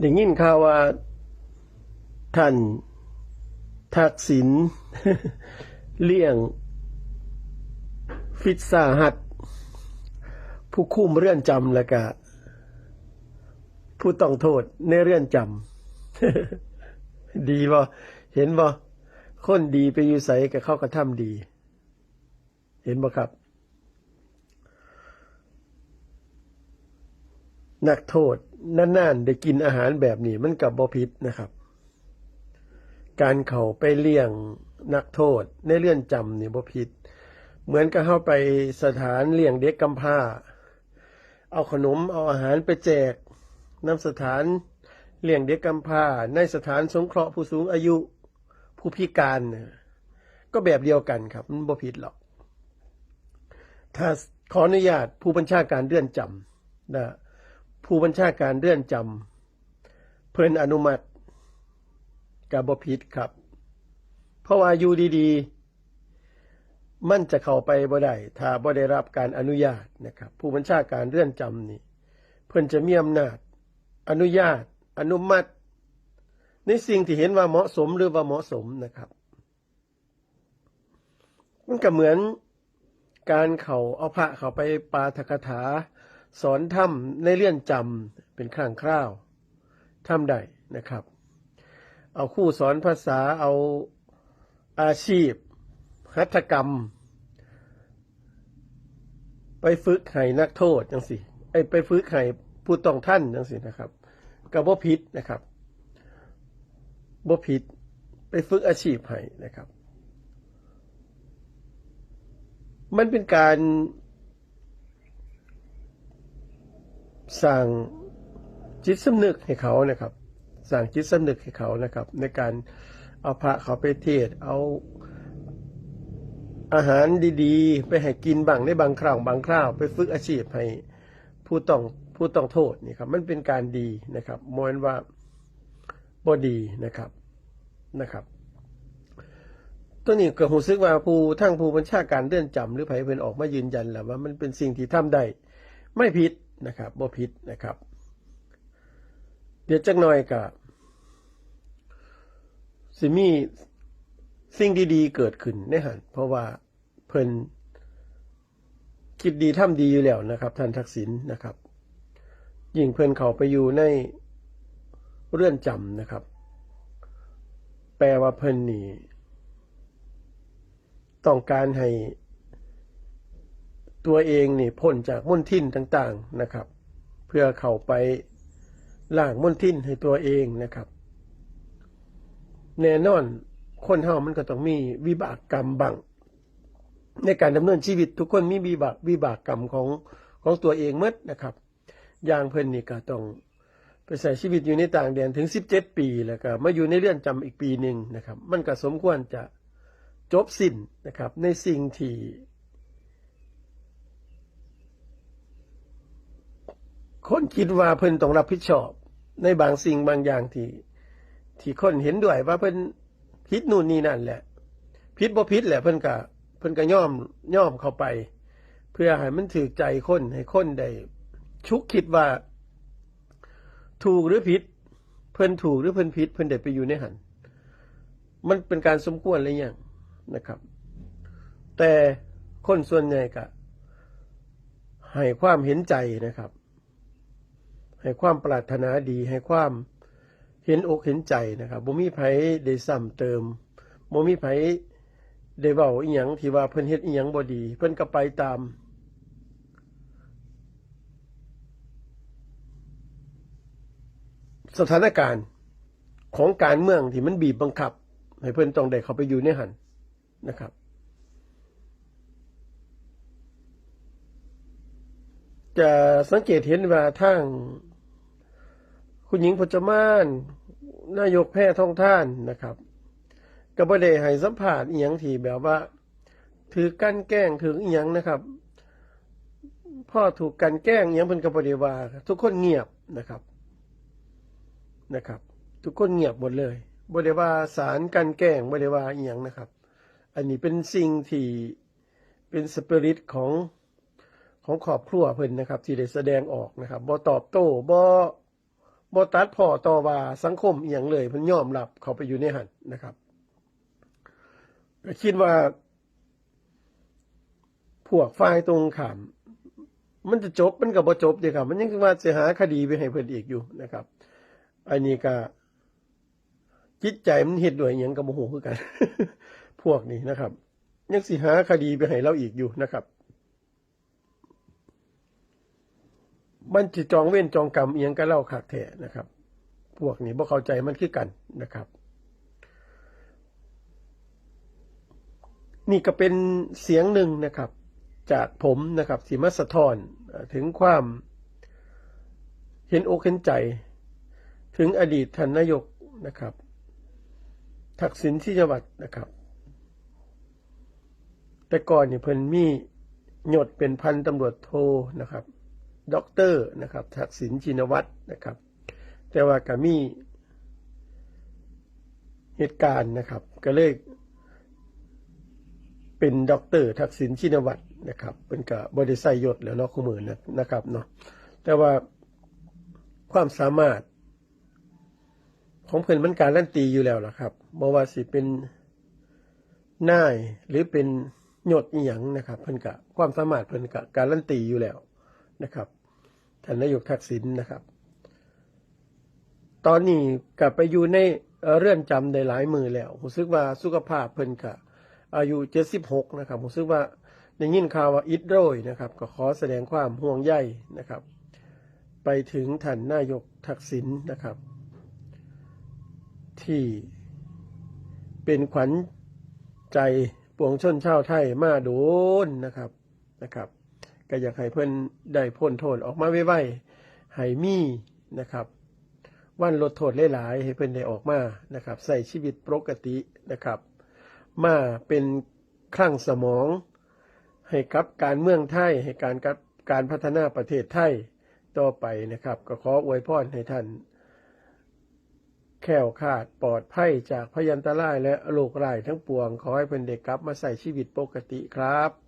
ได้ยินข่าวว่าท่านทักษิณเลี่ยง ฟิตซาหัด ผู้คุมเรื่อนจำแล้วก็ผู้ต้องโทษในเรื่อนจำดีบ่เห็นบ่คนดีไปอยู่ใสกับเขากระทำดี เห็นบ่ครับ นักโทษนานๆได้กินอาหารแบบนี้มันกับบ่ผิดนะครับ การเขาไปเลี้ยงนักโทษในเรื่อนจำเนี่ยบ่ผิดเหมือนกับเข้าไปสถานเลี้ยงเด็กกำพร้า เอาขนมเอาอาหารไปแจกนำสถานเลี้ยงเด็กกำพร้า ในสถานสงเคราะห์ผู้สูงอายุผู้พิการเนี่ยก็แบบเดียวกันครับมันบ่ผิดหรอก ถ้าขออนุญาตผู้บัญชาการเรือนจำนะ ผู้บัญชาการเรื่อนจำเพิ่นอนุมัติกับบผิดครับ เพราะว่าอยู่ดีๆ มันจะเข้าไปบ่ได้ถ้าบ่ได้รับการอนุญาตนะครับ ผู้บัญชาการเรื่อนจำนี่ เพิ่นจะมีอำนาจ อนุญาต อนุมัติ ในสิ่งที่เห็นว่าเหมาะสมหรือว่าเหมาะสมนะครับ มันก็เหมือนการเขาเอาพระเขาไปปาทกถา สอนธรรมในเรื่อนจำเป็นครั้งคราวทำได้นะครับ เอาคู่สอนภาษาเอาอาชีพ หัตถกรรม ไปฝึกให้นักโทษจังสิไอไปฝึกให้ผู้ต้องท่านจังสินะครับกับบ่ผิดนะครับบ่ผิดไปฝึกอาชีพให้นะครับ มันเป็นการ สั่งจิตสำนึกให้เขานะครับสั่งจิตสำนึกให้เขานะครับ ในการเอาพระเขาไปเทศเอาอาหารดีๆ ไปให้กินบ้างในบางคราวบางคราว ไปฝึกอาชีพให้ผู้ต้องผู้ต้องโทษนี่ครับ มันเป็นการดีนะครับมวนว่าบ่ดีนะครับนะครับ ตัวนี้ก็รู้สึกว่าผู้ทั้งผู้บัญชาการเรือนจำหรือไผเพิ่นออกมายืนยันแล้วว่ามันเป็นสิ่งที่ทำได้ไม่ผิด นะครับบ่ผิดนะครับเดี๋ยวจักหน่อยก็สิมีสิ่งดีๆ เกิดขึ้นแน่หันเพราะว่าเพิ่นคิดดีทำดีอยู่แล้วนะครับ ท่านทักษิณนะครับยิ่งเพิ่นเขาไปอยู่ในเรื่อนจำนะครับ แปลว่าเพิ่นนี่ต้องการให้ ตัวเองนี่พ้นจากมลทินต่างๆนะครับ เพื่อเข้าไปล่างมลทินให้ตัวเองนะครับ แน่นอนคนเฮามันก็ต้องมีวิบากกรรมบังในการดำเนินชีวิตทุกคนมีวิบากวิบากกรรมของของตัวเองหมดนะครับ อย่างเพิ่นนี่ก็ต้องไปใส่ชีวิตอยู่ในต่างแดนถึง17ปีแล้วก็มาอยู่ในเรือนจำอีกปีหนึ่งนะครับ มันก็สมควรจะจบสิ้นนะครับ ในสิ่งที่ คนคิดว่าเพิ่นต้องรับผิดชอบ ในบางสิ่งบางอย่างที่ ที่คนเห็นด้วยว่าเพิ่นผิดนู่นนี่นั่นแหละผิดบ่ผิดแหละเพิ่นก็เพิ่นก็ย่อมย่อมเข้าไป เพื่อให้มันถือใจคนให้คนได้ชุกคิดว่า ถูกหรือผิด เพิ่นถูกหรือเพิ่นผิด เพิ่นได้ไปอยู่ในหันมันเป็นการสมควรหรือยังนะครับ แต่คนส่วนใหญ่ก็ให้ความเห็นใจนะครับ ให้ความปรารถนาดีให้ความเห็นอกเห็นใจนะครับบ่มีไผได้ซ้ำเติมบ่มีไผได้เว้าอีหยังที่ว่าเพิ่นเฮ็ดอีหยังบ่ดี เพิ่นก็ไปตามสถานการณ์ของการเมืองที่มันบีบบังคับ ให้เพิ่นต้องได้เข้าไปอยู่ในหันนะครับ จะสังเกตเห็นว่าทาง คุณหญิงพจมานนายกแพทย์ท่องท่านนะครับก็บ่ได้ให้สัมภาษณ์อียงที่แบบว่า ถือกันแกล้งถึงอียงนะครับ พ่อถูกกันแกล้งอียงเพิ่นก็บ่ได้ว่าทุกคนเงียบนะครับนะครับ ทุกคนเงียบหมดเลยบ่ได้ว่าสารกันแกล้งบ่ได้ว่าอียงนะครับ อันนี้เป็นสิ่งที่เป็นสปิริตของของครอบครัวเพิ่นนะครับ ที่ได้แสดงออกนะครับบ่ตอบโต้บ่ บตัดพ่อต่อว่าสังคมเอหย่างเลยเพิ่นยอมรับเขาไปอยู่ในหันนะครับก็คิดว่า พวกฝ่ายตรงข้าม มันจะจบมันก็บ่จบเด้ครับมันยังว่าสิหาคดีไปให้เพิ่อนอีกอยู่นะครับ อันนี้ก็จิตใจมันเฮ็ดด้วยหยังก็บ่ฮู้คือกัน พวกนี้นะครับ ยังสิหาคดีไปให้เราอีกอยู่นะครับ มันสิจองเว้นจองกรรมเอียงกับเราคักแท้นะครับ พวกนี้บ่เข้าใจมันคือกันนะครับ นี่ก็เป็นเสียงหนึ่งนะครับ จากผมนะครับสีมาสะทอนถึงความเห็นอกเห็นใจ ถึงอดีตท่านนายกนะครับ ทักษิณที่จังหวัดนะครับ แต่ก่อนนี่เพิ่นมีหยศเป็นพันตำรวจโทนะครับ ด็อกเตอร์นะครับทักษิณชินวัตรนะครับ แต่ว่าก็มีเหตุการณ์นะครับ ก็เลยเป็นด็อกเตอร์ทักษิณชินวัตรนะครับเป็นกับบริษัทยศแล้วเนาะคู่มือนะนะครับเนาะแต่ว่าความสามารถ ของเพิ่อนมันการลั่นตีอยู่แล้วล่ะครับบ่ว่าสิเป็นนายหรือเป็นยศอีหยังนะครับ เพิ่อนกะความสามารถเพิ่อนกะการลั่นตีอยู่แล้ว นะครับท่านนายกทักษิณนะครับ ตอนนี้กลับไปอยู่ในเรื่อนจำได้หลายมือแล้วรู้สึกว่าสุขภาพเพิ่นกะอายุ76นะครับผมซึ่งว่าได้ยินข่าวว่าอิดโรยนะครับ ก็ขอแสดงความห่วงใยนะครับ ไปถึงท่านนายกทักษิณนะครับ ที่เป็นขวัญใจปวงชนชาวไทยมาโดนนะครับนะครับ ก็อยากให้เพิ่อนได้พ้นโทษออกมาไวๆให้มีนะครับวันลดโทษหลายๆให้เพิ่อนได้ออกมานะครับใส่ชีวิตปกตินะครับ มาเป็นคลั่งสมอง ให้กับการเมืองไทยให้การกับการพัฒนาประเทศไทยต่อไปนะครับ ก็ขออวยพรให้ท่านแค้วคลาดปลอดภัยจากพยันตรายและโรคร้ายทั้งปวง ขอให้เป็นเด็กกลับมาใส่ชีวิตปกติครับ